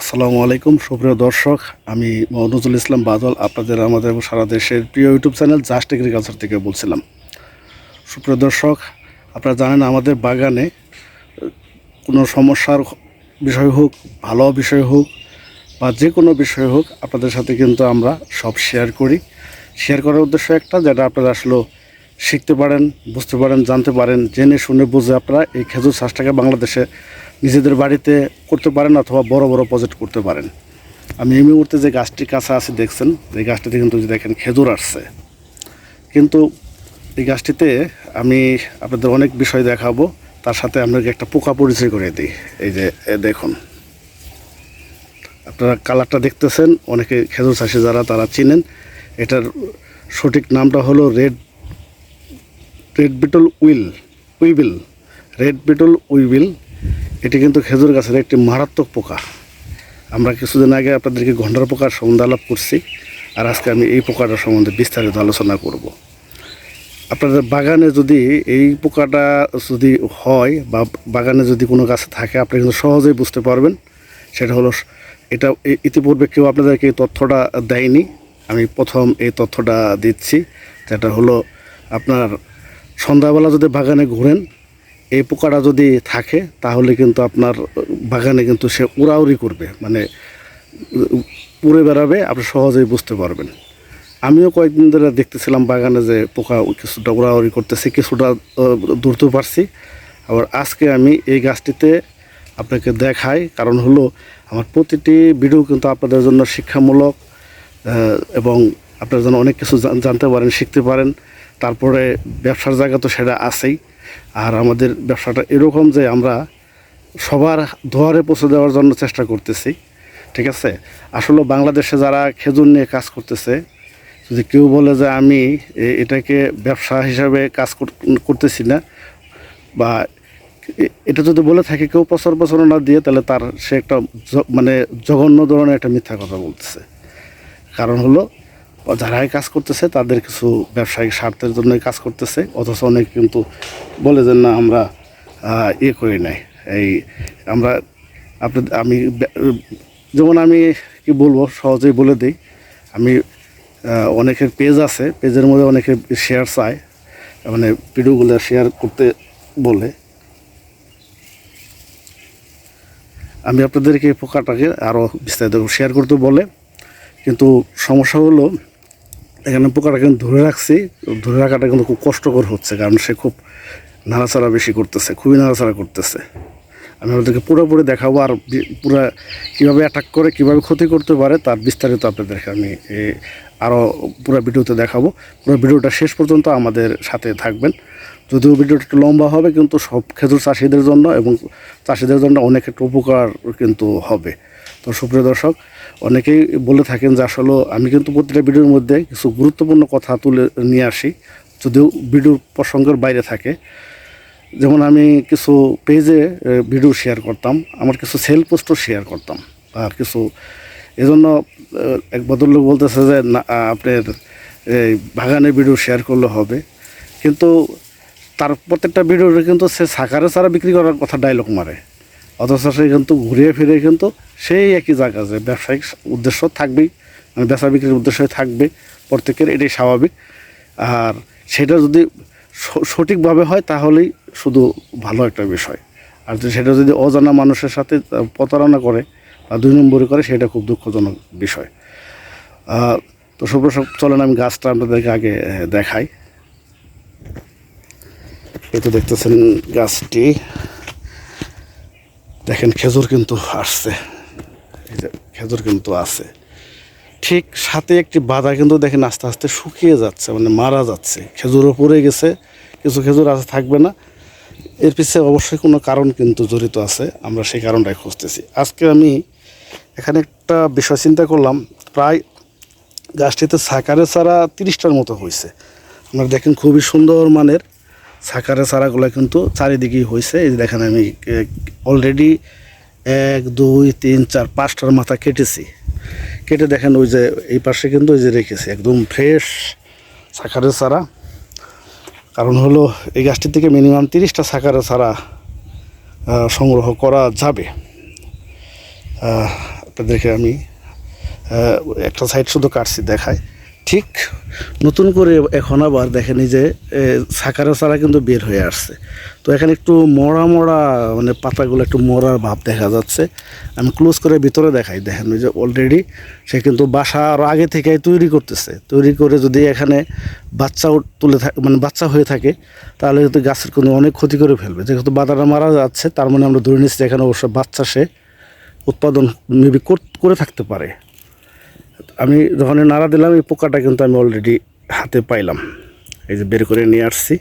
আসসালামু আলাইকুম, সুপ্রিয় দর্শক। আমি নজরুল ইসলাম বাদল, আপনাদের, আমাদের সারা দেশের প্রিয় ইউটিউব চ্যানেল জাস্ট এগ্রিকালচার থেকে বলছিলাম। সুপ্রিয় দর্শক, আপনারা জানেন আমাদের বাগানে কোনো সমস্যার বিষয় হোক, ভালো বিষয় হোক, বা যে কোনো বিষয় হোক, আপনাদের সাথে কিন্তু আমরা সব শেয়ার করি। শেয়ার করার উদ্দেশ্য একটা, যেটা আপনারা আসলে শিখতে পারেন, বুঝতে পারেন, জানতে পারেন, জেনে শুনে বুঝে আপনারা এই খেজুর চাষটাকে বাংলাদেশে নিজেদের বাড়িতে করতে পারেন অথবা বড় বড় প্রজেক্ট করতে পারেন। আমি এই মুহূর্তে যে গাছটি কাছে আছে, দেখছেন, এই গাছটিতে কিন্তু যদি দেখেন খেজুর আসছে। কিন্তু এই গাছটিতে আমি আপনাদের অনেক বিষয় দেখাবো, তার সাথে আপনাকে একটা পোকা পরিচয় করে দিই। এই যে দেখুন। আপনারা কালারটা দেখতেছেন, অনেকে খেজুর চাষি যারা, তারা চিনেন। এটার সঠিক নামটা হলো red red beetle will, weevil. Red beetle weevil. এটি কিন্তু খেজুর গাছের একটি মারাত্মক পোকা। আমরা কিছুদিন আগে আপনাদেরকে ঘণ্টার পোকার সম্বন্ধে আলাপ করছি, আর আজকে আমি এই পোকাটার সম্বন্ধে বিস্তারিত আলোচনা করব। আপনাদের বাগানে যদি এই পোকাটা যদি হয় বা বাগানে যদি কোনো গাছে থাকে, আপনি কিন্তু সহজেই বুঝতে পারবেন। সেটা হলো, এটা ইতিপূর্বে কেউ আপনাদেরকে এই তথ্যটা দেয়নি। আমি প্রথম এই তথ্যটা দিচ্ছি, যেটা হলো, আপনার সন্ধ্যাবেলা যদি বাগানে ঘুরেন এই পোকাটা যদি থাকে, তাহলে কিন্তু আপনার বাগানে কিন্তু সে উড়াউড়ি করবে। মানে উড়ে বেড়াবে, আপনি সহজেই বুঝতে পারবেন। আমিও কয়েকদিন ধরে দেখতেছিলাম বাগানে যে পোকা কিছুটা উড়াউড়ি করতেছে, কিছুটা ধরতে পারছি। আবার আজকে আমি এই গাছটিতে আপনাকে দেখাই, কারণ হলো আমার প্রতিটি ভিডিও কিন্তু আপনাদের জন্য শিক্ষামূলক এবং আপনারা যেন অনেক কিছু জানতে পারেন, শিখতে পারেন। তারপরে ব্যবসার জায়গা তো সেটা আছেই। আর আমাদের ব্যবসাটা এরকম যে আমরা সবার দুয়ারে পৌঁছে দেওয়ার জন্য চেষ্টা করতেছি, ঠিক আছে? আসলে বাংলাদেশে যারা খেজুর নিয়ে কাজ করতেছে, যদি কেউ বলে যে আমি এটাকে ব্যবসা হিসাবে কাজ কর- করতেছি না, বা এটা যদি বলে থাকে কেউ প্রচার প্রচারণা দিয়ে, তাহলে তার সে একটা মানে জঘন্য ধরনের একটা মিথ্যা কথা বলতেছে। কারণ হলো যারাই কাজ করতেছে, তাদের কিছু ব্যবসায়িক স্বার্থের জন্য কাজ করতেছে। অথচ অনেক কিন্তু বলে যে, না, আমরা ইয়ে করি নাই। এই আমরা, আপনি, আমি, যেমন আমি কি বলব, সহজেই বলে দিই। আমি অনেকের পেজ আছে, পেজের মধ্যে অনেকে শেয়ার চায়। মানে ভিডিওগুলো শেয়ার করতে বলে। আমি আপনাদেরকে পোকাটাকে আরও বিস্তারিত শেয়ার করতে বলে। কিন্তু সমস্যা হলো এখানে পোকাটা কিন্তু ধরে রাখছি, ধরে রাখাটা কিন্তু খুব কষ্টকর হচ্ছে, কারণ সে খুব নাড়াচাড়া বেশি করতেছে, খুবই নাড়াচাড়া করতেছে। আমি আপনাদেরকে পুরোপুরি দেখাবো আর পুরা কীভাবে অ্যাটাক করে, কীভাবে ক্ষতি করতে পারে, তার বিস্তারিত আপনাদেরকে আমি আরও পুরো ভিডিওতে দেখাবো। পুরো ভিডিওটা শেষ পর্যন্ত আমাদের সাথে থাকবেন। যদিও ভিডিওটা একটু লম্বা হবে, কিন্তু সব খেজুর চাষিদের জন্য এবং চাষিদের জন্য অনেক একটু উপকার কিন্তু হবে। তো সুপ্রিয় দর্শক অনেকেই বলে থাকেন যে আসলে আমি কিন্তু প্রতিটা ভিডিওর মধ্যে কিছু গুরুত্বপূর্ণ কথা তুলে নিয়ে আসি, যদিও ভিডিও প্রসঙ্গের বাইরে থাকে। যেমন আমি কিছু পেজে ভিডিও শেয়ার করতাম, আমার কিছু সেল পোস্টও শেয়ার করতাম, আর কিছু এজন্য এক ভদ্রলোক বলতেছে যে, না, আপনার এই বাগানে ভিডিও শেয়ার করলে হবে। কিন্তু তার প্রত্যেকটা ভিডিওতে কিন্তু সে সাকারে ছাড়া বিক্রি করার কথা ডায়লগ মারে। অথচ সে কিন্তু ঘুরিয়ে ফিরে কিন্তু সেই একই জায়গা যে ব্যবসায়িক উদ্দেশ্য থাকবেই মানে বেচা বিক্রির উদ্দেশ্য থাকবে প্রত্যেকের এটাই স্বাভাবিক। আর সেটা যদি সঠিকভাবে হয় তাহলেই শুধু ভালো একটা বিষয়। আর সেটা যদি অজানা মানুষের সাথে প্রতারণা করে বা দুই নম্বরে করে, সেটা খুব দুঃখজনক বিষয়। তো সুপ্রসব, চলেন আমি গাছটা আপনাদেরকে আগে দেখাই। এই তো দেখতেছেন গাছটি। দেখেন খেজুর কিন্তু আসছে। এই যে খেজুর কিন্তু আছে। ঠিক সাথে একটি বাধা কিন্তু দেখেন আস্তে আস্তে শুকিয়ে যাচ্ছে মানে মারা যাচ্ছে। খেজুরও পড়ে গেছে, কিছু খেজুর আছে, থাকবে না। এর পিছনে অবশ্যই কোনো কারণ কিন্তু জড়িত আছে, আমরা সেই কারণটাই খুঁজতেছি। আজকে আমি এখানে একটা বিষয় চিন্তা করলাম, প্রায় গাছটিতে সাকারে চারা তিরিশটার মতো হয়েছে। আপনারা দেখেন খুবই সুন্দর মানের সাকারে চারাগুলো কিন্তু চারিদিকেই হয়েছে এই দেখেন আমি অলরেডি এক, দুই, তিন, চার, পাঁচটার মাথা কেটেছি। কেটে দেখেন ওই যে এই পাশে কিন্তু ওই যে রেখেছি, একদম ফ্রেশ সাকারের চারা। কারণ হলো এই গাছটি থেকে মিনিমাম তিরিশটা সাকারের চারা সংগ্রহ করা যাবে। আপনাদেরকে আমি একটা সাইড শুধু কাটছি দেখায় ঠিক নতুন করে এখন আবার দেখেন যে সাকারা চারা কিন্তু বের হয়ে আসছে। তো এখানে একটু মরা মরা মানে পাতাগুলো একটু মরার ভাব দেখা যাচ্ছে। আমি ক্লোজ করে ভিতরে দেখাই, দেখেন যে অলরেডি সে কিন্তু বাসা আরও আগে থেকেই তৈরি করতেছে। তৈরি করে যদি এখানে বাচ্চাও তুলে থাকে মানে বাচ্চা হয়ে থাকে, তাহলে কিন্তু গাছের কোনো অনেক ক্ষতি করে ফেলবে। যেহেতু বাদাটা মারা যাচ্ছে, তার মানে আমরা ধরে নিচ্ছি এখানে অবশ্য বাচ্চা সে উৎপাদন মেবি করে থাকতে পারে। আমি যখন নাড়া দিলাম, এই পোকাটা কিন্তু আমি অলরেডি হাতে পাইলাম। এই যে বের করে নিয়ে আসছি।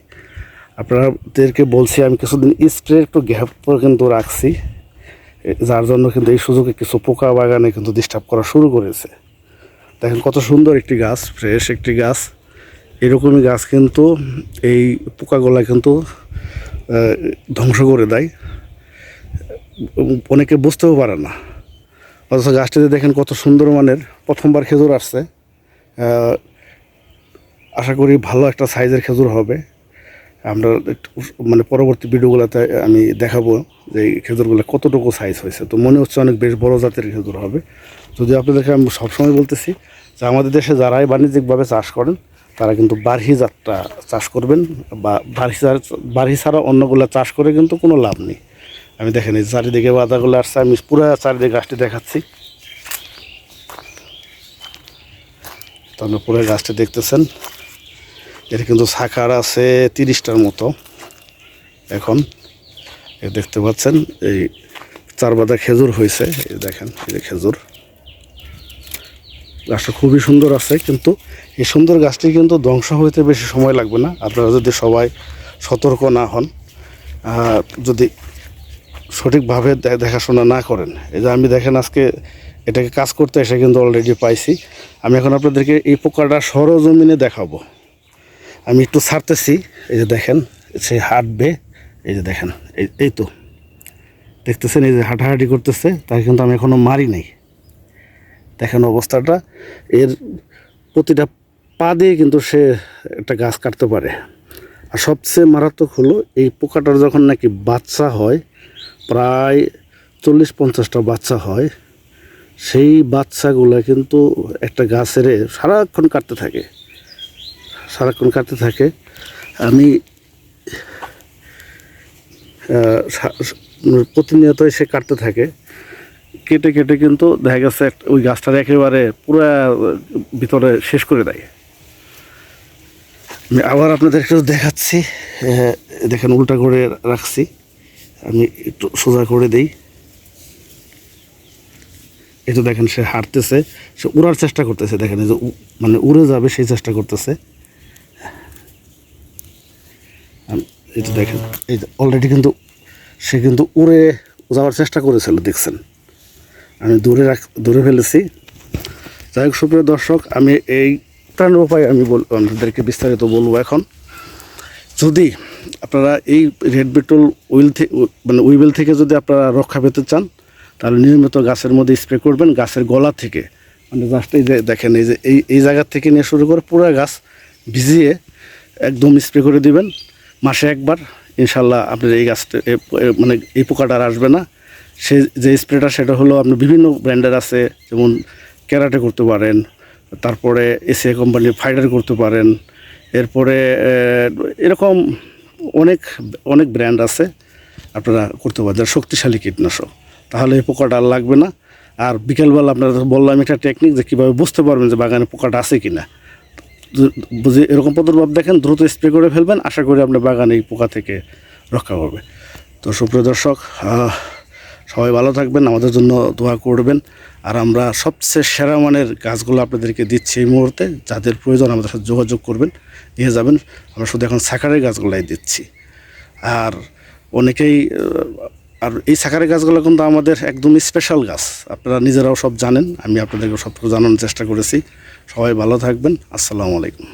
আপনাদেরকে বলছি, আমি কিছুদিন স্প্রে একটু গ্যাপ কিন্তু রাখছি। যার জন্য কিন্তু এই সুযোগে কিছু পোকা বাগানে কিন্তু ডিস্টার্ব করা শুরু করেছে। দেখেন কত সুন্দর একটি গাছ ফ্রেশ একটি গাছ। এরকমই গাছ কিন্তু এই পোকাগুলা কিন্তু ধ্বংস করে দেয়। অনেকে বুঝতেও পারে না। অথচ গাছটিতে দেখেন কত সুন্দর মানের প্রথমবার খেজুর আসছে। আশা করি ভালো একটা সাইজের খেজুর হবে। আমরা মানে পরবর্তী ভিডিওগুলোতে আমি দেখাবো যে খেজুরগুলো কতটুকু সাইজ হয়েছে। তো মনে হচ্ছে অনেক বেশ বড় জাতের খেজুর হবে। যদি আপনাদেরকে আমি সবসময় বলতেছি যে আমাদের দেশে যারাই বাণিজ্যিকভাবে চাষ করেন, তারা কিন্তু বার্হি জাতটা চাষ করবেন বা বার্হি বার্হি ছাড়া অন্যগুলো চাষ করে কিন্তু কোনো লাভ নেই। আমি দেখেন এই চারিদিকে বাদাগুলো আসছে, আমি পুরো চারিদিকে গাছটি দেখাচ্ছি। তো পুরো গাছটি দেখতেছেন। এর কিন্তু শাখার আছে তিরিশটার মতো। এখন দেখতে পাচ্ছেন, এই চার বাদা খেজুর হয়েছে, এই দেখেন, এই যে খেজুর। গাছটা খুবই সুন্দর আছে, কিন্তু এই সুন্দর গাছটি কিন্তু ধ্বংস হইতে বেশি সময় লাগবে না। আপনারা যদি সবাই সতর্ক না হন যদি সঠিকভাবে দেখাশোনা না করেন। এই যে আমি দেখেন আজকে এটাকে কাজ করতে এসে কিন্তু অলরেডি পাইছি। আমি এখন আপনাদেরকে এই পোকাটা সরজমিনে দেখাবো। আমি একটু ছাড়তেছি, এই যে দেখেন, সে হাঁটবে। এই যে দেখেন, এই এই তো। দেখতেছেন, এই যে হাঁটাহাঁটি করতেছে, তাকে কিন্তু আমি এখনও মারি নাই। দেখেন অবস্থাটা, এর প্রতিটা পা দিয়ে কিন্তু সে একটা গাছ কাটতে পারে। আর সবচেয়ে মারাত্মক হলো, এই পোকাটার যখন নাকি বাচ্চা হয় প্রায় চল্লিশ পঞ্চাশটা বাচ্চা হয়। সেই বাচ্চাগুলো কিন্তু একটা গাছের সারাক্ষণ কাটতে থাকে। সারাক্ষণ কাটতে থাকে। আমি প্রতিনিয়তই সে কাটতে থাকে। কেটে কেটে কিন্তু দেখা গেছে ওই গাছটার একেবারে পুরা, ভিতরে শেষ করে দেয়। আবার আপনাদের একটু দেখাচ্ছি। দেখেন উল্টা করে রাখছি। আমি একটু সোজা করে দেই। তো দেখেন, সে হাঁটতেছে। সে উড়ার চেষ্টা করতেছে, দেখেন যে মানে উড়ে যাবে, সেই চেষ্টা করতেছে। তো দেখেন, এই অলরেডি কিন্তু সে কিন্তু উড়ে যাওয়ার চেষ্টা করেছিল, দেখছেন। আমি দূরে রাখ, দূরে ফেলেছি। যাই হোক, সুপ্রিয় দর্শক, আমি এই প্রাণের উপায় আমি বল আপনাদেরকে বিস্তারিত বলব এখন। যদি আপনারা এই রেড বেটল উইল থেকে মানে উইবেল থেকে যদি আপনারা রক্ষা পেতে চান, তাহলে নিয়মিত গাছের মধ্যে স্প্রে করবেন গাছের গলা থেকে। মানে জাস্ট এই যে দেখেন, এই যে এই এই জায়গা থেকে নিয়ে শুরু করে পুরো গাছ ভিজিয়ে একদম স্প্রে করে দিবেন। মাসে একবার, ইনশাল্লাহ আপনার এই গাছটা মানে এই পোকাটা আর আসবে না। সে যে স্প্রেটা, সেটা হলো আপনি বিভিন্ন ব্র্যান্ডের আছে, যেমন ক্যারাটে করতে পারেন, তারপরে এসিআই কোম্পানির ফাইডার করতে পারেন, এরপরে এরকম অনেক অনেক ব্র্যান্ড আছে, আপনারা করতে পারেন যারা শক্তিশালী কীটনাশক, তাহলে এই পোকাটা আর লাগবে না। আর বিকেলবেলা আপনারা বললাম একটা টেকনিক যে কীভাবে বুঝতে পারবেন যে বাগানে পোকাটা আছে কি না বুঝে, এরকম প্রাদুর্ভাব দেখেন, দ্রুত স্প্রে করে ফেলবেন। আশা করি আপনার বাগানে এই পোকা থেকে রক্ষা পাবে তো সুপ্রিয় দর্শক সবাই ভালো থাকবেন, আমাদের জন্য দোয়া করবেন। আর আমরা সবচেয়ে সেরা মানের গাছগুলো আপনাদেরকে দিচ্ছি এই মুহূর্তে। যাদের প্রয়োজন আমাদের সাথে যোগাযোগ করবেন নিয়ে যাবেন। আমরা শুধু এখন সাকারের গাছগুলাই দিচ্ছি। আর অনেকেই আর এই সাকারের গাছগুলো কিন্তু আমাদের একদম স্পেশাল গাছ আপনারা নিজেরাও সব জানেন, আমি আপনাদেরকে সব জানানোর চেষ্টা করেছি। সবাই ভালো থাকবেন, আসসালামু আলাইকুম।